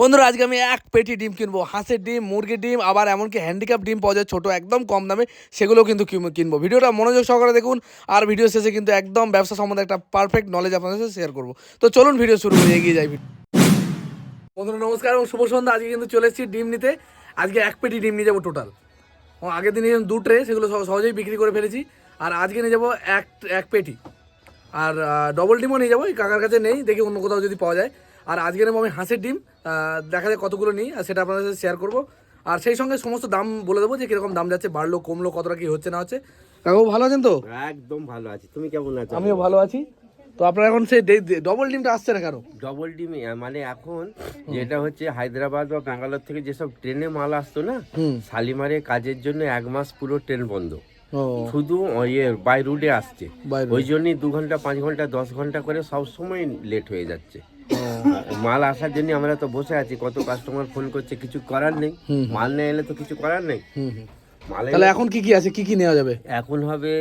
বন্ধুরা, আজকে আমি এক পেটি ডিম কিনবো। হাঁসের ডিম, মুরগির ডিম, আবার এমনকি হ্যান্ডিক্যাপ ডিম পাওয়া যায় ছোটো, একদম কম দামে সেগুলো কিন্তু কিন- কিনবো। ভিডিওটা মনোযোগ সহকারে দেখুন, আর ভিডিও শেষে কিন্তু একদম ব্যবসা সম্বন্ধে একটা পারফেক্ট নলেজ আপনাদের সাথে শেয়ার করব। তো চলুন ভিডিও শুরু করে, এগিয়ে যাই বন্ধুরা, নমস্কার এবং শুভ সন্ধ্যা। আজকে কিন্তু চলে এসেছি ডিম নিতে। আজকে এক পেটি ডিম নিয়ে যাব টোটাল আগের দিন নিয়েছিলাম দু ট্রে সেগুলো সহ- সহজেই বিক্রি করে ফেলেছি। আর আজকে নিয়ে যাব এক এক পেটি। আর ডবল ডিমও নিয়ে যাব কাকার কাছে নেই, দেখি অন্য কোথাও যদি পাওয়া যায়। আর আজকে নেব আমি হাঁসের ডিম দেখা যায় কতগুলো নিই আর সেটা আপনাদের সাথে শেয়ার করব। আর সেই সঙ্গে সমস্ত দাম বলে দেবো যে কীরকম দাম যাচ্ছে বাড়লো কমলো কতটা কি হচ্ছে না হচ্ছে। কাকু ভালো আছেন তো? একদম ভালো আছি। তুমি কেমন আছো? আমিও ভালো আছি। তো আপনার এখন সেই ডবল ডিমটা আসছে না কেন? ডবল ডিম মানে এখন যেটা হচ্ছে হায়দ্রাবাদ বা ব্যাঙ্গালোর থেকে যেসব ট্রেনে মাল আসতো না শালিমারে কাজের জন্য এক মাস পুরো ট্রেন বন্ধ। শুধু ইয়ে বাই রুটে আসছে। ওই জন্যই দু ঘণ্টা পাঁচ ঘণ্টা দশ ঘণ্টা করে সব সময় লেট হয়ে যাচ্ছে। মাল আসার জন্য আমরা তো বসে আছি কত কাস্টমার ফোন করছে কিছু করার নেই। মাল নিয়ে এলে তো কিছু করার নেই। তাহলে এখন কি কি আছে কি কি নেওয়া যাবে? এখন হবে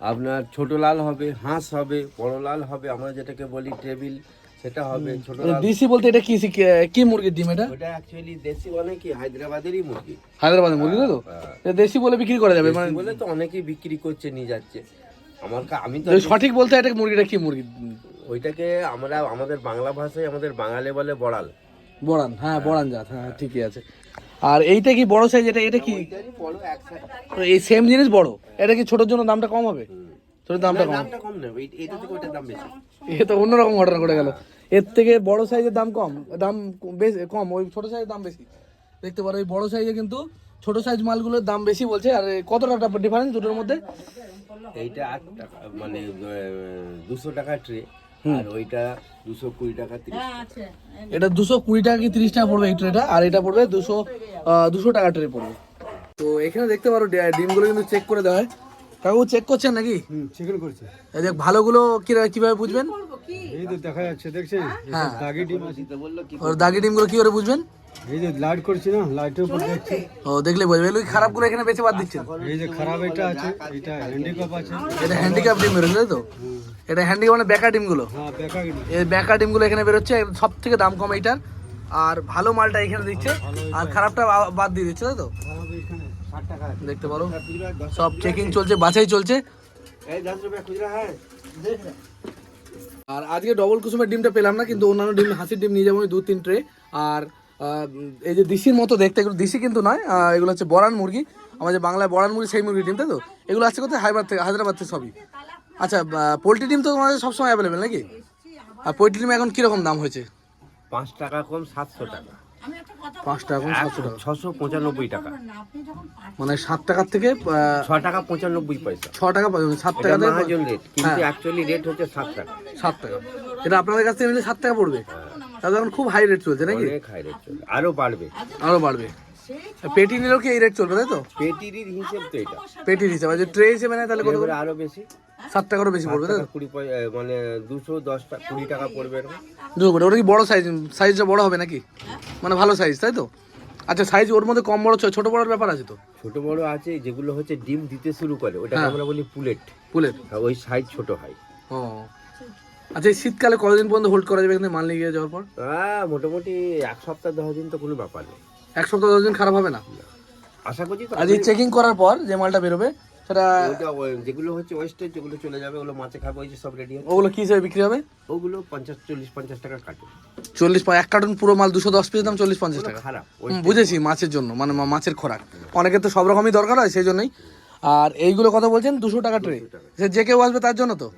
আপনার ছোট লাল হবে হাঁস হবে বড় লাল হবে আমরা যেটাকে বলি টেবিল সেটা হবে ছোট লাল। দেশি বলতে এটা কি কি- মুরগির ডিম এটা? ওটা অ্যাকচুয়ালি দেশি মানে কি হায়দ্রাবাদেরই মুরগি। হায়দ্রাবাদের মুরগি তাই তো? দেশি বলে বিক্রি করা যাবে মানে বলে তো অনেকেই বিক্রি করছে নিয়ে যাচ্ছে। আমার আমি তো সঠিক বলতে এটা মুরগিটা কি মুরগি? ওইটাকে আমরা আমাদের বাংলা ভাষায় আমাদের বাঙালি বলে বড়াল। বড়ান হ্যাঁ বড়ান জাত হ্যাঁ ঠিকই আছে। আর এইটা কি বড় সাইজ এটা এটা কি? সাইড এই সেম জিনিস বড়? এটা কি ছোটোর জন্য দামটা কম হবে? ছোটোর দামটা কম কম থেকে ওইটার দাম বেশি। এ তো অন্যরকম ঘটনা ঘটে গেল। এর থেকে বড় সাইজের দাম কম দাম বেশি কম ওই ছোট সাইজের দাম বেশি। দেখতে পারো এই বড় সাইজে কিন্তু ছোট সাইজ মালগুলোর দাম বেশি বলছে আর কত টাকা ডিফারেন্স দুটোর মধ্যে? এইটা আট টাকা মানে দুশো টাকা ট্রে আর ওইটা দুশো কুড়ি টাকা তিরিশ এটা দুশো কুড়ি টাকা কি তিরিশ টাকা পড়বে এই ট্রেটা আর এটা পড়বে দুশো দুশো টাকা ট্রে পড়বে। তো এখানে দেখতে পারো ডিমগুলো কিন্তু চেক করে দেওয়া হয়। কাকু চেক করছেন নাকি? চিকেন করছে। এই যে ভালোগুলো কিরা- কীভাবে বুঝবেন? এই তো দেখা যাচ্ছে দেখছেন? হ্যাঁ। দাগি ডিম আছে। বলল কি ওর দাগি ডিমগুলো কি করে বুঝবেন? এই যে লাইট করছি না লাইটের উপর দেখছি। ও দেখলে এগুলো এখানে বেশি বাদ দিচ্ছেন। এই যে খারাপ এটা আছে এটা হ্যান্ডিক্যাপ আছে। এটা হ্যান্ডিক্যাপ ডিম বেরোচ্ছে তাই তো? এটা হ্যান্ডিক্যাপ মানে ডিমগুলো হ্যাঁ ডিম এই ডিমগুলো এখানে বেরোচ্ছে সব থেকে দাম কম এইটার। আর ভালো মালটা এখানে দিচ্ছে আর খারাপটা বাদ দিয়ে দিচ্ছে তাই তো? খারাপ এখানে ষাট টাকা আছে। দেখতে পারো সব চেকিং চলছে বাছাই চলছে। হ্যাঁ। আর আজকে ডবল কুসুমের ডিমটা পেলাম না কিন্তু অন্যান্য ডিম হাসির ডিম নিয়ে যাব আমি দু তিন ট্রে আর এই যে দেশির মতো দেখতে এগুলো দেশি কিন্তু নয় এগুলো হচ্ছে বরান মুরগি। আমাদের বাংলায় বরান মুরগি সেই মুরগির ডিম তাই তো? এগুলো আসছে কোথায়? হায়দ্রাবাদ থেকে হায়দ্রাবাদ থেকে সবই। আচ্ছা পোলট্রি ডিম তো তোমাদের সবসময় অ্যাভেলেবেল নাকি? আর পোলট্রি ডিম এখন কীরকম দাম হয়েছে? পাঁচ টাকা কম সাতশো টাকা। পাঁচ টাকা এখন সাতশো টাকা। ছশো পঁচানব্বই টাকা। মানে সাত টাকার থেকে ছ টাকা পঁচানব্বই পয়সা। ছ টাকা সাত টাকা রেট কিন্তু অ্যাকচুয়ালি রেট হচ্ছে সাত টাকা। সাত টাকা। এটা আপনাদের কাছ থেকে নিলে সাত টাকা পড়বে? তাহলে এখন খুব হাই রেট চলছে নাকি? অনেক হাই রেট চলে আরও বাড়বে। আরও বাড়বে। পেটি নিলেও কি এই রেট চলবে তাই তো? পেটির হিসেব তো এটা। পেটির হিসাবে। যে ট্রে হিসেবে নেয় তাহলে কত এবারে আরও বেশি। সাত টাকারও বেশি পড়বে তাই কুড়ি মানে দুশো দশ টাকা কুড়ি টাকা পড়বে। দুশো করে ওটা কি বড় সাইজ সাইজটা বড় হবে নাকি? মানে ভালো সাইজ তাই তো? আচ্ছা সাইজ ওর মধ্যে কম বড় ছোট বড়র ব্যাপার আছে তো? ছোট বড় আছে যেগুলো হচ্ছে ডিম দিতে শুরু করে ওটাকে হ্যাঁ। আমরা বলি পুলেট। পুলেট। ওই সাইজ ছোট হয়। ও। আচ্ছা এই শীতকালে কতদিন পর্যন্ত হোল্ড করা যাবে এখানে মাল নিয়ে গিয়ে যাওয়ার পর? আহ, মোটামুটি এক সপ্তাহ দশ দিন তো কোনো ব্যাপার নেই। এক সপ্তাহ দশ দিন খারাপ হবে না? আশা করছি তো আজ এই চেকিং করার পর যে মালটা বেরোবে সেটা যেগুলো হচ্ছে ওয়েস্টেজ যেগুলো চলে যাবে ওগুলো মাছে খাবে ওই যে সব রেডি ওগুলো কি হিসেবে বিক্রি হবে? ওগুলো পঞ্চাশ চল্লিশ পঞ্চাশ টাকা কাটে চল্লিশ এক কার্টুন পুরো মাল দুশো দশ পিস দাম চল্লিশ পঞ্চাশ টাকা। খারাপ বুঝেছি মাছের জন্য মানে মাছের খোরাক। অনেকের তো সব রকমই দরকার হয় সেই জন্যই। আর এইগুলো কথা বলছেন দুশো টাকা ট্রে যে কেউ আসবে তার জন্য তো?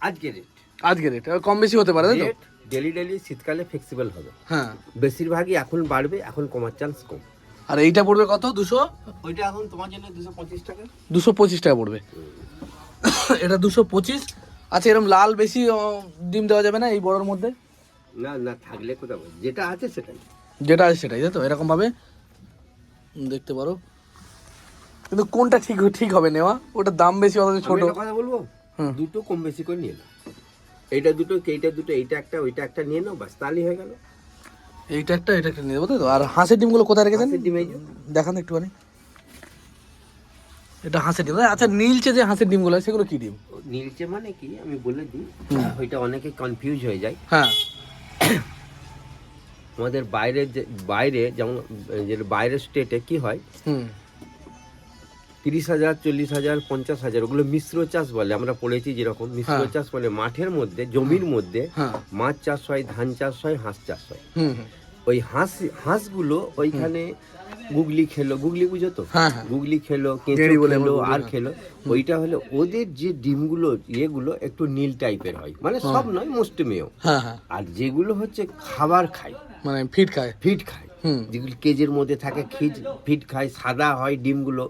আজকে রেট আজকে রেট কম বেশি হতে পারে তাই তো? ডেলি ডেলি শীতকালে ফ্লেক্সিবল হবে। হ্যাঁ। বেশিরভাগই এখন বাড়বে এখন কমার চান্স কম। আর এইটা পড়বে কত? দুশো? ওইটা এখন তোমার জন্য দুশো পঁচিশ টাকা। দুশো পঁচিশ টাকা পড়বে। এটা দুশো পঁচিশ। আচ্ছা এরকম লাল বেশি ডিম দেওয়া যাবে না এই বড়োর মধ্যে? না না থাকলে কোথাও যেটা আছে সেটাই। যেটা আছে সেটাই তাই তো? এরকম ভাবে? দেখতে পারো। কিন্তু কোনটা ঠিক ঠিক হবে নেওয়া? ওটার দাম বেশি অথচ আমি ছোট। কথা বলব? হুম। দুটো কম বেশি করে নিয়ে নাও। এইটা দুটো এইটা দুটো এইটা একটা ওইটা একটা নিয়ে নাও বাস তাহলেই হয়ে গেল। এইটা একটা এটা একটা নিয়ে তাই তো আর হাঁসের ডিমগুলো কোথায় রেখেছেন? হাঁসের ডিম এই। দেখান একটুখানি। এটা হাঁসের ডিম। আচ্ছা নীলচে যে হাঁসের ডিমগুলো সেগুলো কি ডিম? নীলচে মানে কি? আমি বলে দিই ওইটা অনেকে কনফিউজ হয়ে যায়। হ্যাঁ। আমাদের বাইরে যে বাইরে যেমন বাইরের স্টেটে কি হয় হুম। তিরিশ হাজার চল্লিশ হাজার পঞ্চাশ হাজার ওগুলো মিশ্র চাষ বলে আমরা পড়েছি যেরকম মিশ্র হ্যাঁ। চাষ বলে মাঠের মধ্যে জমির মধ্যে হ্যাঁ। মাছ চাষ হয় ধান চাষ হয় হাঁস চাষ হয়। ওই হাঁস হাঁসগুলো ওইখানে গুগলি খেলো গুগলি বুঝো তো? হ্যাঁ হ্যাঁ। গুগলি খেলো কেঁচো খেলো আর হ্যাঁ। খেলো ওইটা হলে ওদের যে ডিমগুলো ইয়েগুলো একটু নীল টাইপের হয়। মানে সব নয় মুষ্টিমেয় হ্যাঁ হ্যাঁ। আর যেগুলো হচ্ছে খাবার খায়। মানে ফিট খায়। ফিট খায়। যেগুলো কেজের মধ্যে থাকে খিজ ফিট খায় সাদা হয় ডিমগুলো।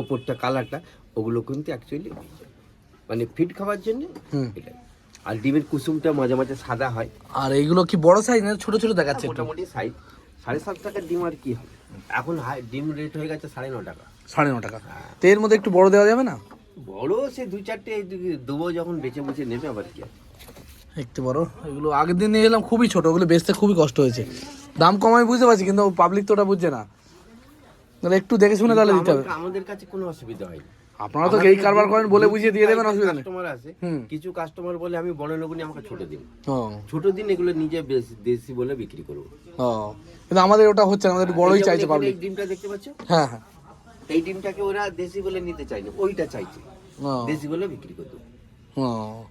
ওপরটা কালারটা ওগুলো কিন্তু অ্যাকচুয়ালি মানে ফিট খাওয়ার জন্য হুম। আর ডিমের কুসুমটা মাঝে মাঝে সাদা হয়। আর এইগুলো কি বড় সাইজ না ছোট ছোট দেখাচ্ছে মোটামুটি সাইজ সাড়ে সাত টাকার ডিম আর কি হবে? এখন হাই ডিম রেট হয়ে গেছে সাড়ে ন টাকা। সাড়ে ন টাকা। তো এর মধ্যে একটু বড় দেওয়া যাবে না? বড় সে দুই চারটে দেবো যখন বেঁচে বুঝে নেবে আবার কি। একটু বড়। এগুলো আগের দিন নিয়ে এলাম খুবই ছোট। ওগুলো বেচতে খুবই কষ্ট হয়েছে। দাম কম আমি বুঝতে পারছি কিন্তু পাবলিক তো ওটা বুঝছে না। তাহলে একটু দেখে শুনে তাহলে দিতে হবে। আমাদের- কাছে কোনো অসুবিধা হয়নি। আপনারা তো এই কারবার করেন বলে বুঝিয়ে দিয়ে দেবেন অসুবিধা নেই। কাস্টমার আছে কিছু কাস্টমার বলে আমি বড় নেবনি আমাকে ছোট দিন। ছোট দিন এগুলো নিজে দেশি বলে বিক্রি করব। কিন্তু আমাদের ওটা হচ্ছে না আমাদের বড়ই চাইছে পাবলিক ডিমটা দেখতে পাচ্ছ হ্যাঁ হ্যাঁ। এই ডিমটাকে ওরা দেশি বলে নিতে চাইছে ওইটা চাইছে। দেশি বলে বিক্রি করতো। ও।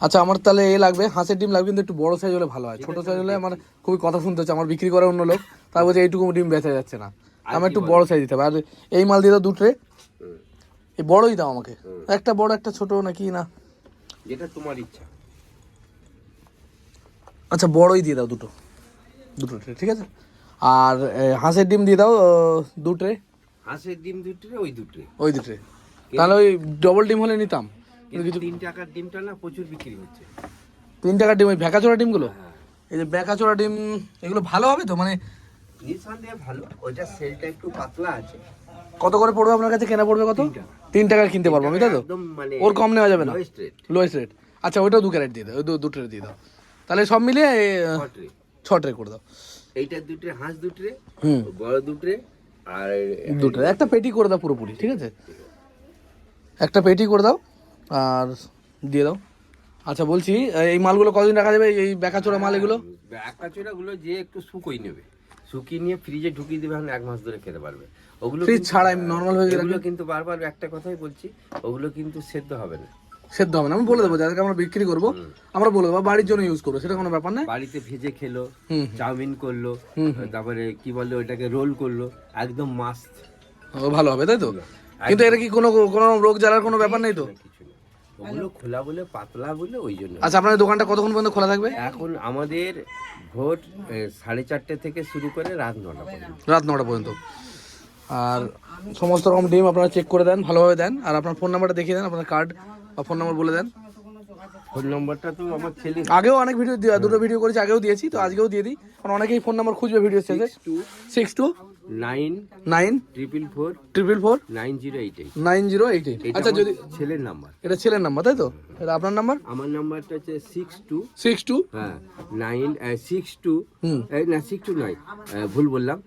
আচ্ছা আমার তাহলে এ লাগবে হাঁসের ডিম লাগবে কিন্তু একটু বড় সাইজ হলে ভালো হয়। ছোট সাইজ হলে আমার খুবই কথা শুনতে হচ্ছে আমার বিক্রি করে অন্য লোক তার বলছে এইটুকু ডিম বেচা যাচ্ছে না। আমার একটু বড় সাইজ দিতে হবে। আর এই মাল দিয়ে দাও দুটরে হুম। এই বড়ই দাও আমাকে। একটা বড় একটা ছোট নাকি না? যেটা তোমার ইচ্ছা। আচ্ছা বড়ই দিয়ে দাও দুটো। দুটো ট্রে ঠিক আছে? আর হাঁসের ডিম দিয়ে দাও দু ট্রে হাঁসের ডিম দুটো ওই দুটো ওই দু ট্রে তাহলে ওই ডবল ডিম হলে নিতাম। কিন্তু তিন টাকার ডিমটা না প্রচুর বিক্রি হচ্ছে। তিন টাকার ডিম ওই ভ্যাকাচোরা ডিমগুলো? হ্যাঁ। এই যে ভ্যাকাচোরা ডিম এগুলো ভালো হবে তো? মানে নিঃসন্দেহে ভালো। ওইটা সেলটা একটু পাতলা আছে। কত করে পড়বে আপনার কাছে? কেনা পড়বে কত? তিন টাকার কিনতে পারব আমি তাই তো? মানে ওর কম নেওয়া যাবে না? লোয়েস্ট রেট আচ্ছা ওইটাও দু ক্যারেট দিয়ে দাও ওই দু দু ট্রে দিয়ে দাও। তাহলে সব মিলিয়ে ছ ট্রে। করে দাও। এইটা দুটো হাঁস দুটরে হুম। বড় দুটরে আর দু ট্রে। একটা পেটি করে দাও পুরোপুরি ঠিক আছে। একটা পেটি করে দাও। আর দিয়ে দাও। আচ্ছা বলছি এই মালগুলো কতদিন রাখা যাবে? এই বেকাচোরা মাল এগুলো? একাচোরা গুলো যে একটু শুকোই নেবে। শুকিয়ে নিয়ে ফ্রিজে ঢুকিয়ে দেবে এখন এক মাস ধরে খেতে পারবে। ওগুলো ফ্রিজ ছাড়া নর্মাল হয়ে গেলে কিন্তু বারবার একটা কথাই বলছি ওগুলো কিন্তু সেদ্ধ হবে না। সেদ্ধ হবে না। আমি বলে দেবো যাদেরকে আমরা বিক্রি করব আমরা বলে দেবো বাড়ির জন্য ইউজ করব সেটা কোনো ব্যাপার না বাড়িতে ভেজে খেলো চাউমিন করল তারপরে কি বলে ওইটাকে রোল করল একদম মাস্ট ও ভালো হবে তাই তো? কিন্তু এটা কি কোনো কোনো রোগ জ্বালার কোনো ব্যাপার নেই তো? ওগুলো খোলা বলে পাতলা বলে ওই জন্য। আচ্ছা আপনার দোকানটা কতক্ষণ পর্যন্ত খোলা থাকবে? এখন আমাদের ভোর সাড়ে চারটে থেকে শুরু করে রাত নটা পর্যন্ত। রাত নটা পর্যন্ত। আর সমস্ত রকম ডিম আপনারা চেক করে দেন ভালোভাবে দেন। আর আপনার ফোন নাম্বারটা দেখিয়ে দেন আপনার কার্ড বা ফোন নাম্বার বলে দেন। ফোন নম্বরটা তো আমার ছেলে আগেও অনেক ভিডিও দুটো ভিডিও করেছি আগেও দিয়েছি তো আজকেও দিয়ে দিই। কারণ অনেকেই ফোন নাম্বার খুঁজবে ভিডিও শেষে। Two six two nine nine triple four triple four nine zero eight eight. Nine zero eight eight. আচ্ছা যদি ছেলের নাম্বার। এটা ছেলের নাম্বার তাই তো? এটা আপনার নাম্বার? আমার নাম্বারটা হচ্ছে সিক্স টু সিক্স টু? হ্যাঁ নাইন সিক্স টু না সিক্স টু নয় ভুল বললাম।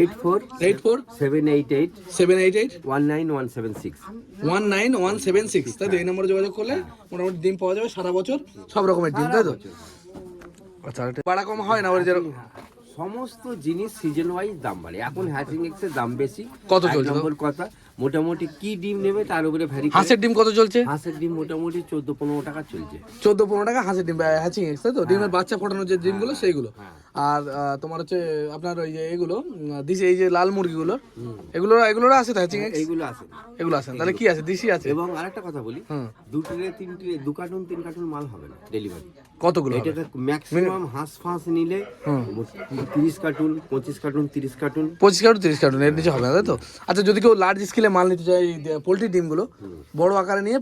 Eight four eight four? Seven eight eight seven eight eight? One nine one seven six. One nine one seven six. তাই তো এই নম্বরে যোগাযোগ করলে মোটামুটি ডিম পাওয়া যাবে সারা বছর। সব রকমের ডিম তাই তো? আচ্ছা বাড়া কম হয় না ওর যেরকম সমস্ত জিনিস সিজন ওয়াইজ দাম বাড়ে। এখন হ্যাচিং এক্সের দাম বেশি। কত চলছে? নম্বর কথা মোটামুটি কি ডিম নেবে তার উপরে ভ্যারি হাঁসের ডিম কত চলছে? হাঁসের ডিম মোটামুটি চোদ্দ পনেরো টাকা চলছে। চোদ্দ পনেরো টাকা হাঁসের ডিম হ্যাচিং এক্স তাই তো? ডিমের বাচ্চা ফোটানোর যে ডিমগুলো সেইগুলো। আর তোমার হচ্ছে আপনার ওই যে এগুলো দিশি এই যে লাল মুরগিগুলো এগুলো এগুলোর আছে তো হ্যাচিং এক্স এইগুলো আছে। এগুলো আছে। তাহলে কি আছে? দিশি আছে? এবং আরেকটা কথা বলি দু ট্রে তিন ট্রে দু কার্টুন তিন কার্টুন মাল হবে না ডেলিভারি কতগুলো? এটাকে ম্যাক্সিমাম হাঁস ফাঁস নিলে তিরিশ কার্টুন পঁচিশ কার্টুন তিরিশ কার্টুন। পঁচিশ কার্টুন তিরিশ কার্টুন এর নিচে হবে না তাই তো? আচ্ছা যদি কেউ লার্জ স্কেলে মাল নিতে চায় পোলট্রি ডিমগুলো বড় আকারে নিয়ে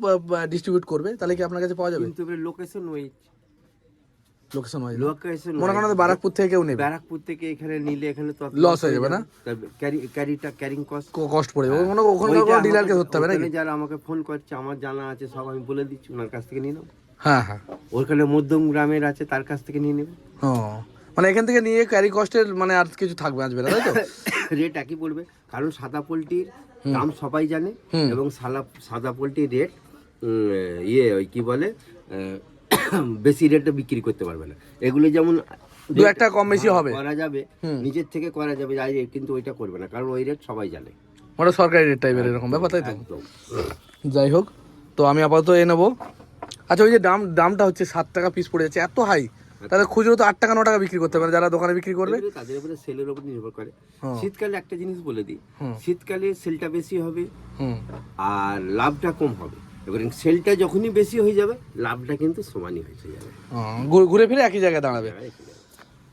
ডিস্ট্রিবিউট করবে তাহলে কি আপনার কাছে পাওয়া যাবে? কিন্তু লোকেশন ওই লোকেশন ওয়াইজ লোকেশন মনে করেন বারাকপুর থেকে কেউ নেবে। ব্যারাকপুর থেকে এখানে নিলে এখানে তো Loss হয়ে যাবে না? ক্যারি ক্যারিটা ক্যারিং কস্ট কষ্ট পড়ে যাবে। মনে ওখানে কোনো ডিলারকে ধরতে হবে নাকি? যারা আমাকে ফোন করছে আমার জানা আছে সব আমি বলে দিচ্ছি ওনার কাছ থেকে নিয়ে নেব। হ্যাঁ হ্যাঁ। ওখানে মধ্যম গ্রামের আছে তার কাছ থেকে নিয়ে নেবে। ও। মানে এখান থেকে নিয়ে ক্যারি কস্টের মানে আর কিছু থাকবে আসবে না তাই তো? রেট একই পড়বে। কারণ সাদা পোলট্রির দাম সবাই জানে এবং সাদা সাদা পোলট্রির রেট ইয়ে ওই কি বলে বেশি রেটে বিক্রি করতে পারবে না। এগুলো যেমন দু একটা কম বেশি হবে। করা যাবে। নিজের থেকে করা যাবে যাই কিন্তু ওইটা করবে না কারণ ওই রেট সবাই জানে। ওটা সরকারি রেট টাইপের এরকম ব্যাপার তাই তো? যাই হোক তো আমি আপাতত এ নেব। আচ্ছা ওই যে দাম দামটা হচ্ছে সাত টাকা পিস পড়ে যাচ্ছে এত হাই তাহলে খুচরো তো আট টাকা ন টাকা বিক্রি করতে পারে যারা দোকানে বিক্রি করবে। তাদের উপরে সেলের উপর নির্ভর করে। হ্যাঁ। শীতকালে একটা জিনিস বলে দিই শীতকালে সেলটা বেশি হবে আর লাভটা কম হবে। এবার সেলটা যখনই বেশি হয়ে যাবে লাভটা কিন্তু সমানই হয়ে যাবে। ঘুরে- ফিরে একই জায়গায় দাঁড়াবে।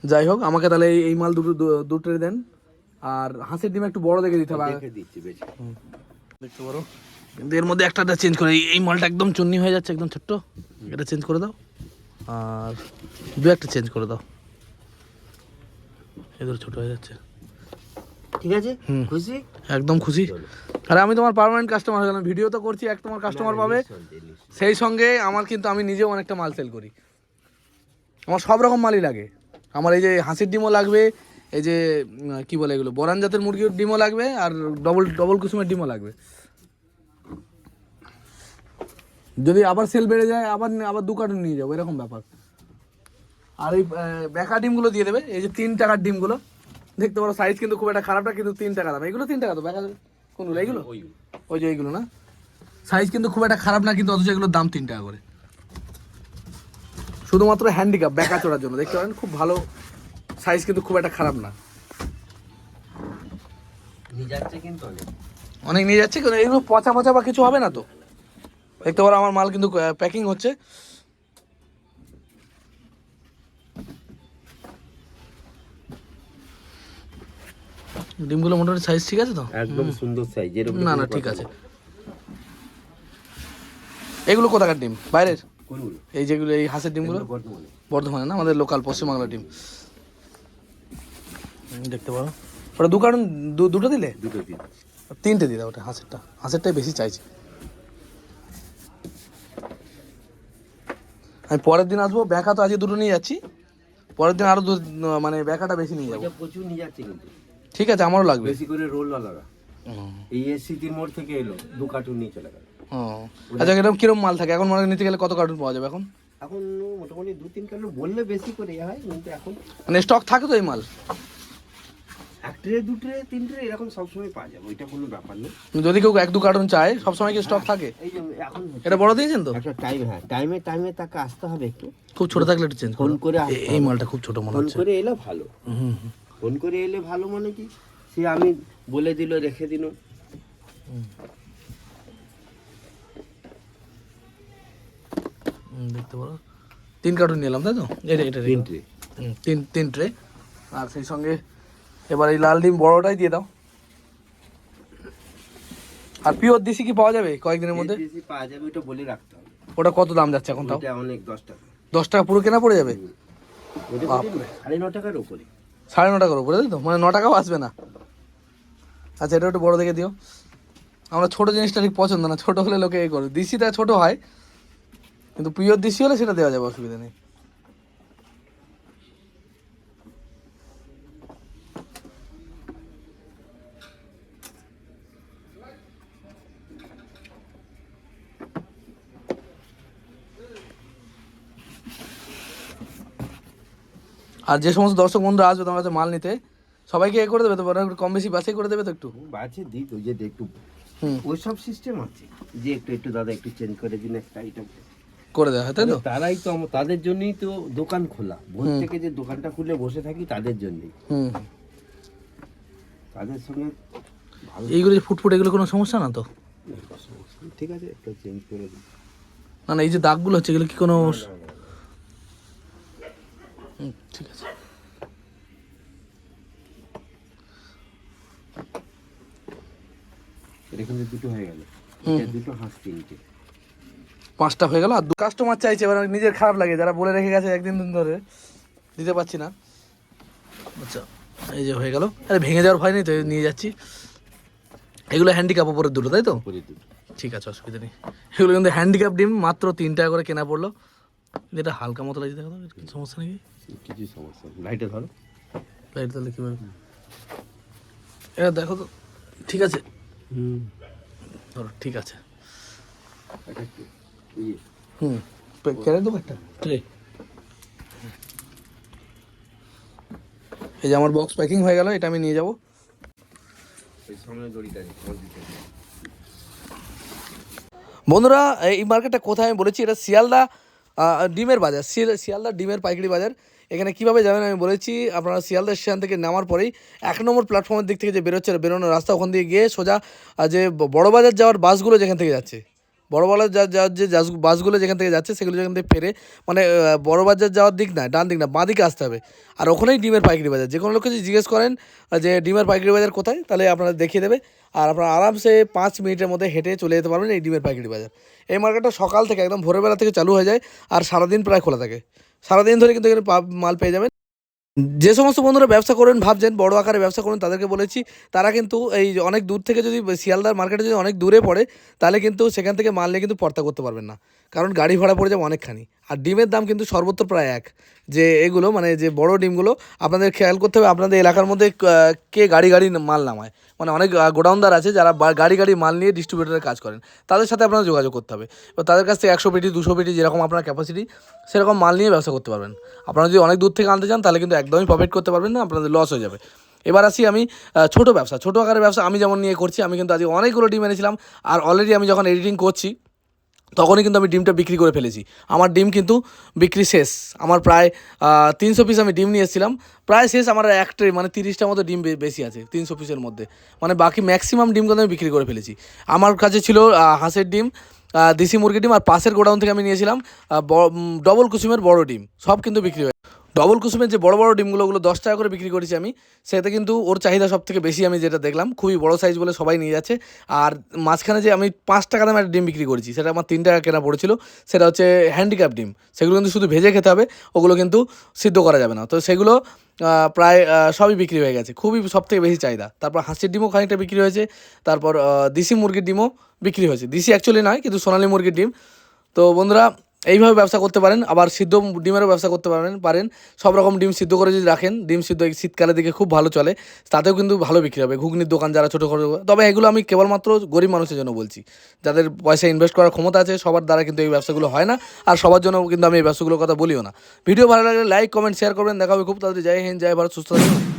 যাই হোক আমাকে তাহলে এই- মাল দুটো দুটো দেন। আর হাঁসের ডিম একটু বড় দেখে দিতে হবে। দেখতে পারো। এর মধ্যে একটা চেঞ্জ করে এই- এই মালটা একদম চুন্নি হয়ে যাচ্ছে একদম ছোট্ট। এটা চেঞ্জ করে দাও। আর দু একটা চেঞ্জ করে দাও। এদের ছোট হয়ে যাচ্ছে। ঠিক আছে। খুশি? একদম খুশি। আরে আমি তোমার পার্মানেন্ট কাস্টমার হয়ে গেলাম ভিডিও তো করছি এক তোমার কাস্টমার পাবে। সেই সঙ্গে আমার কিন্তু আমি নিজেও অনেকটা মাল সেল করি। আমার সব রকম মালই লাগে। আমার এই যে হাঁসির ডিমও লাগবে এই যে কি বলে এগুলো বরান জাতের মুরগির ডিমও লাগবে আর ডবল ডবল কুসুমের ডিমও লাগবে। যদি আবার সেল বেড়ে যায় আবার আবার দু কার্টুন নিয়ে যাব এরকম ব্যাপার। আর এই বেকা ডিমগুলো দিয়ে দেবে এই যে তিন টাকার ডিমগুলো। দেখতে পারো সাইজ কিন্তু খুব একটা খারাপ না কিন্তু তিন টাকা দাম এগুলো তিন টাকা তো বেকা কোনগুলো এইগুলো ওই যে এইগুলো না? সাইজ কিন্তু খুব একটা খারাপ না কিন্তু অথচ এগুলোর দাম তিন টাকা করে। শুধুমাত্র হ্যান্ডিক্যাপ বেকা চড়ার জন্য। দেখতে পারেন খুব ভালো সাইজ কিন্তু খুব একটা খারাপ না। অনেক। নিয়ে যাচ্ছে কিন্তু এগুলো পচা পচা বা কিছু হবে না তো। দেখতে পারো আমার মাল কিন্তু প্যাকিং হচ্ছে। ডিমগুলো মোটামুটি সাইজ ঠিক আছে তো? একদম সুন্দর সাইজ এরকম না না ঠিক আছে। এগুলো কোথাকার ডিম? বাইরের? এই যেগুলো এই হাঁসের ডিমগুলো? বর্ধমানে। না? আমাদের লোকাল পশ্চিমবাংলা ডিম। দেখতে পারো। ওটা দু কার্টুন দু- দুটো দিলে? দুটো দিন তিনটে দিলে ওটা হাঁসেরটা। হাঁসেরটাই বেশি চাইছি। আমি পরের দিন আসব ব্যাখা তো আজকে দুটো নিয়ে যাচ্ছি। পরের দিন আরও দু মানে ব্যাকাটা বেশি নিয়ে যাব। প্রচুর নিয়ে যাচ্ছে কিন্তু। ঠিক আছে আমারও লাগবে। বেশি করে রোল লাগা এই এসি তিন মোড় থেকে এলো দু কার্টুন নিয়ে চলে গেল। আচ্ছা এরকম কিরম মাল থাকে? এখন মনে নিতে গেলে কত কার্টুন পাওয়া যাবে এখন? এখন মোটামুটি দু তিন কার্টুন বললে বেশি করে ইয়ে হয় কিন্তু এখন মানে স্টক থাকে তো এই মাল? এক ট্রে দু ট্রে তিন ট্রে এরকম সবসময় পাওয়া যাবে ওইটা কোনো ব্যাপার নেই। যদি কেউ এক দু কার্টুন চায় সবসময় কি স্টক থাকে? এই যে এখন এটা বড় দিয়েছেন তো? একটা টাইম হ্যাঁ টাইমে টাইমে তাকে আসতে হবে একটু। খুব ছোট থাকলে একটু চেঞ্জ ফোন করে। এই মালটা খুব ছোট মনে ফোন হচ্ছে। করে এলে ভালো। হুম হুম। ফোন করে এলে ভালো মানে কি? সে আমি বলে দিল রেখে দিল। দেখতে পারো। তিন কার্টুন নিলাম তাই তো? এটা এটা তিন ট্রে। তিন তিন ট্রে। আর সেই সঙ্গে এবার এই লাল ডিম বড়টাই দিয়ে দাও। আর পিওর দেশি কি পাওয়া যাবে কয়েকদিনের মধ্যে? বেশি পাওয়া যাবে ওইটা বলে রাখতে হবে। ওটা কত দাম যাচ্ছে এখন তাও? অনেক দশ টাকা। দশ টাকা পুরো কেনা পড়ে যাবে? বাপরে। সাড়ে ন টাকার উপরে। সাড়ে নটা টাকার বুঝলি তো? মানে ন টাকাও আসবে না। আচ্ছা এটা একটু বড় দেখে দিও। আমরা ছোটো জিনিসটা ঠিক পছন্দ না, ছোটো হলে লোকে এ করে দিশিটা ছোটো হয়, কিন্তু প্রিয় দিশি হলে সেটা দেওয়া যাবে, অসুবিধা নেই। আর যে সমস্ত দর্শক বন্ধুরা আসবে তোমার কাছে মাল নিতে সবাইকে এ করে দেবে তো মানে একটু কম বেশি বাছাই করে দেবে তো একটু? আছে দিই তো যে একটু ওই সব সিস্টেম আছে। যে একটু একটু দাদা একটু চেঞ্জ করে দিন একটা আইটেম করে দেওয়া হয় তাই তো? তারাই তো তাদের জন্যই তো দোকান খোলা। ভোর থেকে যে দোকানটা খুলে বসে থাকি তাদের জন্যই। হুম। তাদের সঙ্গে এইগুলো যে ফুটফুট এগুলো কোনো সমস্যা না তো? ঠিক আছে একটু চেঞ্জ করে দিন না না এই যে দাগগুলো হচ্ছে এগুলো কি কোনো হুম, ঠিক আছে। এটা দুটো হয়ে গেল। দুটো হাঁস তিনটে পাঁচটা হয়ে গেল আর দু কাস্টমার চাইছে এবার নিজের খারাপ লাগে যারা বলে রেখে গেছে একদিন দিন ধরে দিতে পারছি না। আচ্ছা এই যে হয়ে গেল। আরে ভেঙে যাওয়ার ভয় নেই তো নিয়ে যাচ্ছি। এগুলো হ্যান্ডিক্যাপ ওপরের দুটো তাই তো? ঠিক আছে অসুবিধা নেই। এগুলো কিন্তু হ্যান্ডিক্যাপ ডিম মাত্র তিন টাকা করে কেনা পড়ল। এটা হালকা মতো লাগছে দেখো তো, কোনো সমস্যা নাকি? কিছু সমস্যা লাইটে ধরো। লাইট তাহলে কীভাবে এটা দেখো তো ঠিক আছে? হুম। ধরো ঠিক আছে। ইয়ে। হুম। কেড়ে দেবো একটা ট্রে এই। যে আমার বক্স প্যাকিং হয়ে গেল এটা আমি নিয়ে যাব। বন্ধুরা এই মার্কেটটা কোথায় আমি বলেছি এটা শিয়ালদা। ডিমের বাজার, শিয়াল- শিয়ালদা ডিমের পাইকারি বাজার। এখানে কীভাবে যাবেন আমি বলেছি, আপনারা শিয়ালদা স্টেশন থেকে নামার পরেই এক নম্বর প্ল্যাটফর্মের দিক থেকে যে বেরোচ্ছে, বেরোনোর রাস্তা, ওখান দিয়ে গিয়ে সোজা যে বড়বাজার বড় বাজার যাওয়ার বাসগুলো যেখান থেকে যাচ্ছে। বড় বাজার যা- যাওয়ার যে বাসগুলো যেখান থেকে যাচ্ছে, সেগুলো যেখান থেকে ফেরে মানে বড় বাজার যাওয়ার দিক না, ডান দিক না, বাঁ দিকে আসতে হবে। আর ওখানেই ডিমের পাইকারি বাজার। যে কোনো লোককে যদি জিজ্ঞেস করেন যে ডিমের পাইকারি বাজার কোথায়, তাহলে আপনারা দেখিয়ে দেবে। আর আপনারা আরামসে পাঁচ মিনিটের মধ্যে হেঁটে চলে যেতে পারবেন এই ডিমের পাইকারি বাজার। এই মার্কেটটা সকাল থেকে একদম ভোরবেলা থেকে চালু হয়ে যায়, আর সারাদিন প্রায় খোলা থাকে। সারাদিন ধরে কিন্তু এখানে মাল পেয়ে যাবেন। যে সমস্ত বন্ধুরা ব্যবসা করেন, ভাবছেন বড় আকারে ব্যবসা করেন, তাদেরকে বলেছি, তারা কিন্তু এই অনেক দূর থেকে যদি, শিয়ালদার মার্কেটে যদি অনেক দূরে পড়ে, তাহলে কিন্তু সেখান থেকে মাল নিয়ে কিন্তু পর্তা করতে পারবেন না। কারণ গাড়ি ভাড়া পড়ে যাবে অনেকখানি। আর ডিমের দাম কিন্তু সর্বত্র প্রায় এক। যে এগুলো মানে যে বড় ডিমগুলো, আপনাদের খেয়াল করতে হবে আপনাদের এলাকার মধ্যে কে গাড়ি গাড়ি মাল নামায়। মানে অনেক গোডাউনদার আছে যারা গাড়ি গাড়ি মাল নিয়ে ডিস্ট্রিবিউটারের কাজ করেন। তাদের সাথে আপনারা যোগাযোগ করতে হবে। এবার তাদের কাছ থেকে একশো পেটি, দুশো পেটি যেরকম আপনার ক্যাপাসিটি সেরকম মাল নিয়ে ব্যবসা করতে পারবেন। আপনারা যদি অনেক দূর থেকে আনতে চান, তাহলে কিন্তু একদমই প্রফিট করতে পারবেন না, আপনাদের লস হয়ে যাবে। এবার আসি আমি ছোট ব্যবসা। ছোট আকারের ব্যবসা আমি যেমন নিয়ে করছি, আমি কিন্তু আজকে অনেকগুলো ডিম এনেছিলাম। আর অলরেডি আমি যখন এডিটিং করছি তখনই কিন্তু আমি ডিমটা বিক্রি করে ফেলেছি। আমার ডিম কিন্তু বিক্রি শেষ। আমার প্রায় তিনশো পিস আমি ডিম নিয়ে এসেছিলাম। প্রায় শেষ আমার এক ট্রে মানে তিরিশটার মতো ডিম বেশি আছে, তিনশো পিসের মধ্যে। মানে বাকি ম্যাক্সিমাম ডিম কিন্তু আমি বিক্রি করে ফেলেছি। আমার কাছে ছিল হাঁসের ডিম দেশি মুরগির ডিম আর পাশের গোডাউন থেকে আমি নিয়েছিলাম ডবল কুসুমের বড় ডিম। সব কিন্তু বিক্রি হয়ে ডবল কুসুমের যে বড় বড় ডিমগুলো, ওগুলো দশ টাকা করে বিক্রি করেছি আমি সেটা কিন্তু ওর চাহিদা সব থেকে বেশি আমি যেটা দেখলাম, খুবই বড় সাইজ বলে সবাই নিয়ে যাচ্ছে। আর মাঝখানে যে আমি পাঁচ টাকা দামে একটা ডিম বিক্রি করেছি, সেটা আমার তিন টাকা কেনা পড়েছিল, সেটা হচ্ছে হ্যান্ডিক্যাপ ডিম। সেগুলো কিন্তু শুধু ভেজে খেতে হবে, ওগুলো কিন্তু সিদ্ধ করা যাবে না। তো সেগুলো প্রায় সবই বিক্রি হয়ে গেছে, খুবই সব থেকে বেশি চাহিদা। তারপর হাঁসির ডিমও খানিকটা বিক্রি হয়েছে, তারপর দেশি মুরগির ডিমও বিক্রি হয়েছে। দেশি অ্যাকচুয়ালি নয়, কিন্তু সোনালী মুরগির ডিম। তো বন্ধুরা এইভাবে ব্যবসা করতে পারেন, আবার সিদ্ধ ডিমেরও ব্যবসা করতে পারেন পারেন। সব রকম ডিম সিদ্ধ করে যদি রাখেন, ডিম সিদ্ধ শীতকালের দিকে খুব ভালো চলে, তাতেও কিন্তু ভালো বিক্রি হবে। ঘুগনির দোকান যারা ছোটো করে, তবে এগুলো আমি কেবলমাত্র গরিব মানুষের জন্য বলছি। যাদের পয়সা ইনভেস্ট করার ক্ষমতা আছে, সবার দ্বারা কিন্তু এই ব্যবসাগুলো হয় না, আর সবার জন্য কিন্তু আমি এই ব্যবসাগুলোর কথা বলিও না। ভিডিও ভালো লাগলে লাইক কমেন্ট শেয়ার করবেন, দেখা হবে খুব তাড়াতাড়ি। জয় হিন্দ, জয় ভারত, সুস্থ থাকুন।